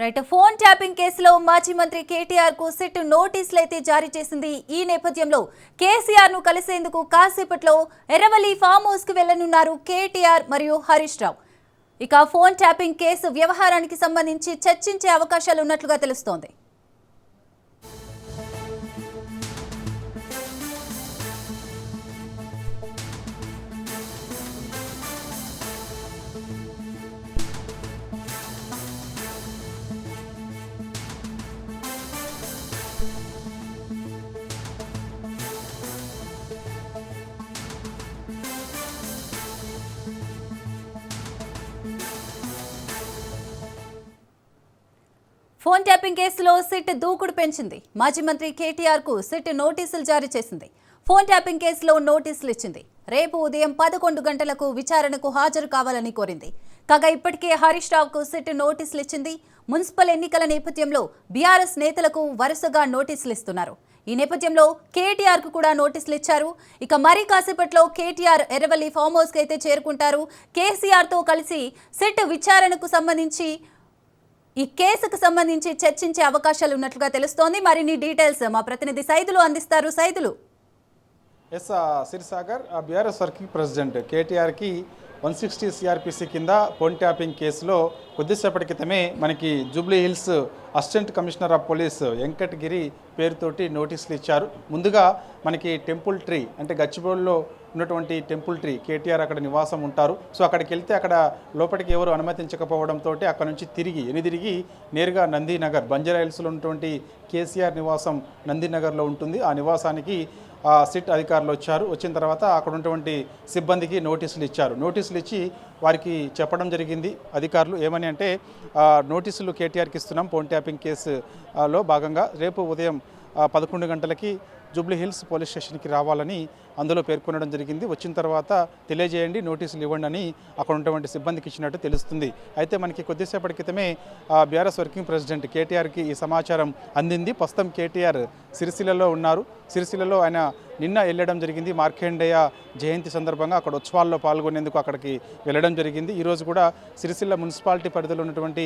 Right phone tapping కేసులో మాజీ మంత్రి కేటీఆర్కు సిట్ నోటీసులు అయితే జారీ చేసింది. ఈ నేపథ్యంలో కేసీఆర్ను కలిసేందుకు కాసేపట్లో ఎర్రవల్లి ఫామ్ హౌస్కు వెళ్ళనున్నారు కేటీఆర్ మరియు హరీష్ రావు. ఇక ఫోన్ ట్యాపింగ్ కేసు వ్యవహారానికి సంబంధించి చర్చించే అవకాశాలు ఉన్నట్లుగా తెలుస్తోంది. ఫోన్ ట్యాపింగ్ కేసులో సిట్ దూకుడు పెంచింది. మాజీ మంత్రి కేటీఆర్కు సిట్ నోటీసులు జారీ చేసింది. ఫోన్ ట్యాపింగ్ కేసులో నోటీసులు ఇచ్చింది. రేపు ఉదయం పదకొండు గంటలకు విచారణకు హాజరు కావాలని కోరింది. కాగా ఇప్పటికే హరీష్ రావుకు సిట్ నోటీసులు ఇచ్చింది. మున్సిపల్ ఎన్నికల నేపథ్యంలో బీఆర్ఎస్ నేతలకు వరుసగా నోటీసులు ఇస్తున్నారు. ఈ నేపథ్యంలో కేటీఆర్కు కూడా నోటీసులు ఇచ్చారు. ఇక మరీ కాసేపట్లో కేటీఆర్ ఎర్రవల్లి ఫామ్ హౌస్కి అయితే చేరుకుంటారు. కేసీఆర్తో కలిసి సిట్ విచారణకు సంబంధించి ఈ కేసుకు సంబంధించి చర్చించే అవకాశాలు ఉన్నట్లుగా తెలుస్తోంది. మరిన్ని డీటెయిల్స్ మా ప్రతినిధి సైదులు అందిస్తారు. Saidulu. S Sirisagar BRS working president కేటీఆర్కి one sixty CrPC కింద ఫోన్ ట్యాపింగ్ కేసులో కొద్దిసేపటి క్రితమే మనకి Jubilee Hills assistant commissioner of police Venkatagiri పేరుతోటి నోటీసులు ఇచ్చారు. ముందుగా మనకి టెంపుల్ ట్రీ అంటే గచ్చిబౌలిలో ఉన్నటువంటి టెంపుల్ ట్రీ కేటీఆర్ అక్కడ నివాసం ఉంటారు. సో అక్కడికి వెళ్తే అక్కడ లోపలికి ఎవరు అనుమతించకపోవడంతో అక్కడ నుంచి తిరిగి ఎనిదిరిగి నేరుగా నందీనగర్ బంజరాయిల్స్లో ఉన్నటువంటి కేసీఆర్ నివాసం నందీనగర్లో ఉంటుంది. ఆ నివాసానికి ఆ సిట్ అధికారులు వచ్చారు. వచ్చిన తర్వాత అక్కడ ఉన్నటువంటి సిబ్బందికి నోటీసులు ఇచ్చారు. నోటీసులు ఇచ్చి వారికి చెప్పడం జరిగింది. అధికారులు ఏమని అంటే నోటీసులు కేటీఆర్కి ఇస్తున్నాం ఫోన్ ట్యాపింగ్ కేసులో భాగంగా రేపు ఉదయం పదకొండు గంటలకి జూబ్లీ హిల్స్ పోలీస్ స్టేషన్కి రావాలని అందులో పేర్కొనడం జరిగింది. వచ్చిన తర్వాత తెలియజేయండి నోటీసులు ఇవ్వండి అని అక్కడ ఉన్నటువంటి సిబ్బందికి ఇచ్చినట్టు తెలుస్తుంది. అయితే మనకి కొద్దిసేపటి క్రితమే బీఆర్ఎస్ వర్కింగ్ ప్రెసిడెంట్ కేటీఆర్కి ఈ సమాచారం అందింది. ప్రస్తుతం కేటీఆర్ సిరిసిల్లలో ఉన్నారు. సిరిసిల్లలో ఆయన నిన్న వెళ్ళడం జరిగింది. మార్కండేయ జయంతి సందర్భంగా అక్కడ ఉత్సవాల్లో పాల్గొనేందుకు అక్కడికి వెళ్ళడం జరిగింది. ఈరోజు కూడా సిరిసిల్ల మున్సిపాలిటీ పరిధిలో ఉన్నటువంటి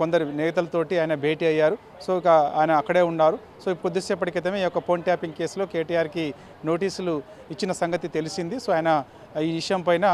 కొందరు నేతలతోటి ఆయన భేటీ అయ్యారు. సో ఇక ఆయన అక్కడే ఉన్నారు. సో కొద్దిసేపటి క్రితమే ఈ యొక్క ఫోన్ ట్యాపింగ్ కేసులో కేటీఆర్కి నోటీసులు ఇచ్చిన సంగతి తెలిసింది. సో ఆయన ఈ విషయం పైన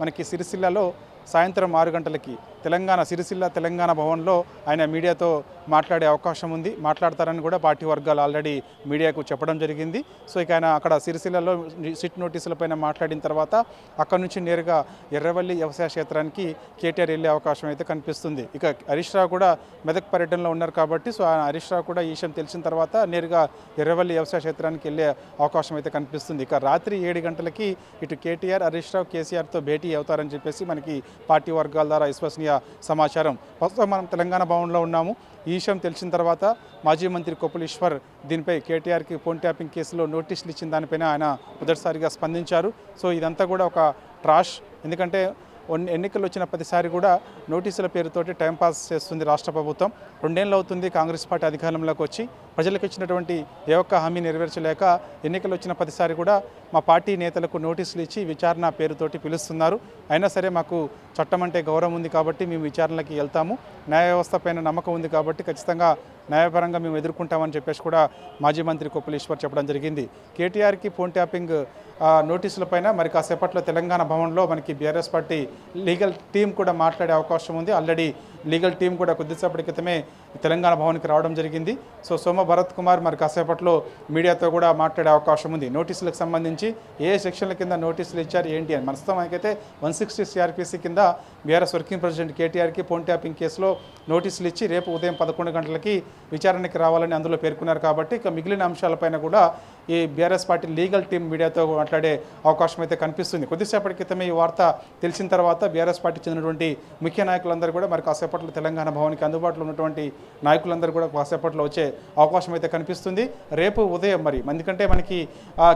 మనకి సిరిసిల్లలో సాయంత్రం ఆరు గంటలకి తెలంగాణ సిరిసిల్ల తెలంగాణ భవన్లో ఆయన మీడియాతో మాట్లాడే అవకాశం ఉంది. మాట్లాడతారని కూడా పార్టీ వర్గాలు ఆల్రెడీ మీడియాకు చెప్పడం జరిగింది. సో ఇక ఆయన అక్కడ సిరిసిల్లలో సిట్ నోటీసులపైన మాట్లాడిన తర్వాత అక్కడ నుంచి నేరుగా ఎర్రవల్లి వ్యవసాయ క్షేత్రానికి కేటీఆర్ వెళ్ళే అవకాశం అయితే కనిపిస్తుంది. ఇక హరీష్ రావు కూడా మెదక్ పర్యటనలో ఉన్నారు కాబట్టి సో ఆయన హరీష్ రావు కూడా ఈ విషయం తెలిసిన తర్వాత నేరుగా ఎర్రవల్లి వ్యవసాయ క్షేత్రానికి వెళ్ళే అవకాశం అయితే కనిపిస్తుంది. ఇక రాత్రి ఏడు గంటలకి ఇటు కేటీఆర్ హరీష్ రావు కేసీఆర్తో భేటీ అవుతారని చెప్పేసి మనకి పార్టీ వర్గాల ద్వారా విశ్వసనీయ సమాచారం. ప్రస్తుతం మనం తెలంగాణ భవన్లో ఉన్నాము. ఈ విషయం తెలిసిన తర్వాత మాజీ మంత్రి కొప్పుల దీనిపై కేటీఆర్కి ఫోన్ ట్యాపింగ్ కేసులో నోటీసులు ఇచ్చిన దానిపైన ఆయన మొదటిసారిగా స్పందించారు. సో ఇదంతా కూడా ఒక ట్రాష్. ఎందుకంటే ఎన్నికలు వచ్చిన ప్రతిసారి కూడా నోటీసుల పేరుతోటి టైంపాస్ చేస్తుంది రాష్ట్ర ప్రభుత్వం. రెండేళ్ళు అవుతుంది కాంగ్రెస్ పార్టీ అధికారంలోకి వచ్చి. ప్రజలకు ఇచ్చినటువంటి ఏ ఒక్క హామీ నెరవేర్చలేక ఎన్నికలు వచ్చిన ప్రతిసారి కూడా మా పార్టీ నేతలకు నోటీసులు ఇచ్చి విచారణ పేరుతోటి పిలుస్తున్నారు. అయినా సరే మాకు చట్టం అంటే గౌరవం ఉంది కాబట్టి మేము విచారణలకి వెళ్తాము. న్యాయ వ్యవస్థ పైన నమ్మకం ఉంది కాబట్టి ఖచ్చితంగా న్యాయపరంగా మేము ఎదుర్కొంటామని చెప్పేసి కూడా మాజీ మంత్రి కొప్పలేశ్వర్ చెప్పడం జరిగింది. కేటీఆర్కి ఫోన్ ట్యాపింగ్ నోటీసులపైన మరి కాసేపట్లో తెలంగాణ భవన్లో మనకి బీఆర్ఎస్ పార్టీ లీగల్ టీం కూడా మాట్లాడే అవకాశం ఉంది. ఆల్రెడీ లీగల్ టీం కూడా కొద్దిసేపటి క్రితమే తెలంగాణ భవన్కి రావడం జరిగింది. సో సోమ భరత్ కుమార్ మరి కాసేపట్లో మీడియాతో కూడా మాట్లాడే అవకాశం ఉంది. నోటీసులకు సంబంధించి ఏ సెక్షన్ల కింద నోటీసులు ఇచ్చారు ఏంటి అని ప్రస్తుతం మనకైతే వన్ సిక్స్టీ సిఆర్పిసి కింద బీఆర్ఎస్ వర్కింగ్ ప్రెసిడెంట్ కేటీఆర్కి ఫోన్ ట్యాపింగ్ కేసులో నోటీసులు ఇచ్చి రేపు ఉదయం పదకొండు గంటలకి విచారణకి రావాలని అందులో పేర్కొన్నారు కాబట్టి ఇక మిగిలిన అంశాలపైన కూడా ఈ బీఆర్ఎస్ పార్టీ లీగల్ టీం మీడియాతో మాట్లాడే అవకాశం అయితే కనిపిస్తుంది. కొద్దిసేపటి క్రితమే ఈ వార్త తెలిసిన తర్వాత బీఆర్ఎస్ పార్టీ చెందినటువంటి ముఖ్య నాయకులందరూ కూడా మరి కాసేపట్లో తెలంగాణ భవన్కి అందుబాటులో ఉన్నటువంటి నాయకులందరూ కూడా కాసేపట్లో వచ్చే అవకాశం అయితే కనిపిస్తుంది. రేపు ఉదయం మరి ఎందుకంటే మనకి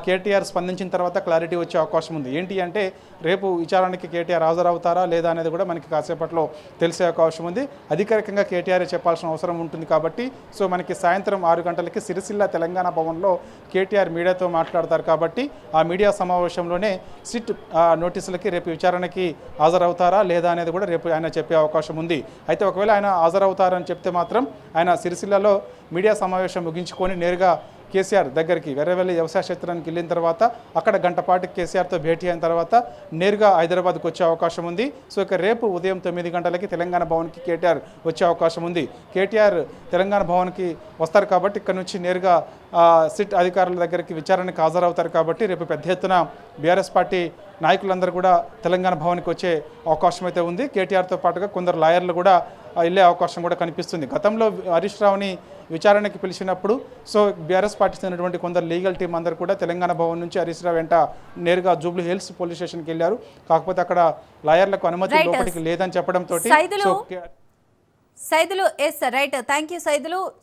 కేటీఆర్ స్పందించిన తర్వాత క్లారిటీ వచ్చే అవకాశం ఉంది. ఏంటి అంటే రేపు విచారణకి కేటీఆర్ హాజరవుతారా లేదా అనేది కూడా మనకి కాసేపట్లో తెలిసే అవకాశం ఉంది. అధికారికంగా కేటీఆర్ చెప్పాల్సిన అవసరం ఉంటుంది కాబట్టి సో మనకి సాయంత్రం ఆరు గంటలకి సిరిసిల్ల తెలంగాణ భవన్లో కేటీఆర్ కేసీఆర్ మీడియాతో మాట్లాడతారు కాబట్టి ఆ మీడియా సమావేశంలోనే సిట్ ఆ, నోటీసులకి రేపు విచారణకి హాజరవుతారా లేదా అనేది కూడా రేపు ఆయన చెప్పే అవకాశం ఉంది. అయితే ఒకవేళ ఆయన హాజరవుతారని చెప్తే మాత్రం ఆయన సిరిసిల్లలో మీడియా సమావేశం ముగించుకొని నేరుగా కేసీఆర్ దగ్గరికి వెర్రవెల్లి వ్యవసాయ క్షేత్రానికి వెళ్ళిన తర్వాత అక్కడ గంటపాటి కేసీఆర్తో భేటీ అయిన తర్వాత నేరుగా హైదరాబాద్కు వచ్చే అవకాశం ఉంది. సో ఇక రేపు ఉదయం తొమ్మిది గంటలకి తెలంగాణ భవన్కి కేటీఆర్ వచ్చే అవకాశం ఉంది. కేటీఆర్ తెలంగాణ భవన్కి వస్తారు కాబట్టి ఇక్కడ నుంచి నేరుగా సిట్ అధికారుల దగ్గరికి విచారణకు హాజరవుతారు కాబట్టి రేపు పెద్ద ఎత్తున బీఆర్ఎస్ పార్టీ నాయకులందరూ కూడా తెలంగాణ భవన్కి వచ్చే అవకాశం అయితే ఉంది. కేటీఆర్తో పాటుగా కొందరు లాయర్లు కూడా వెళ్ళే అవకాశం కూడా కనిపిస్తుంది. గతంలో హరీష్ రావుని విచారణకి పిలిచినప్పుడు సో బీఆర్ఎస్ పార్టీ చెందినటువంటి కొందరు లీగల్ టీం అందరూ కూడా తెలంగాణ భవన్ నుంచి హరీష్ రావు వెంట నేరుగా జూబ్లీ హిల్స్ పోలీస్ స్టేషన్కి వెళ్ళారు కాకపోతే అక్కడ లాయర్లకు అనుమతి. లోపలికి లేదని చెప్పడంతో Saidulu yes right thank you Saidulu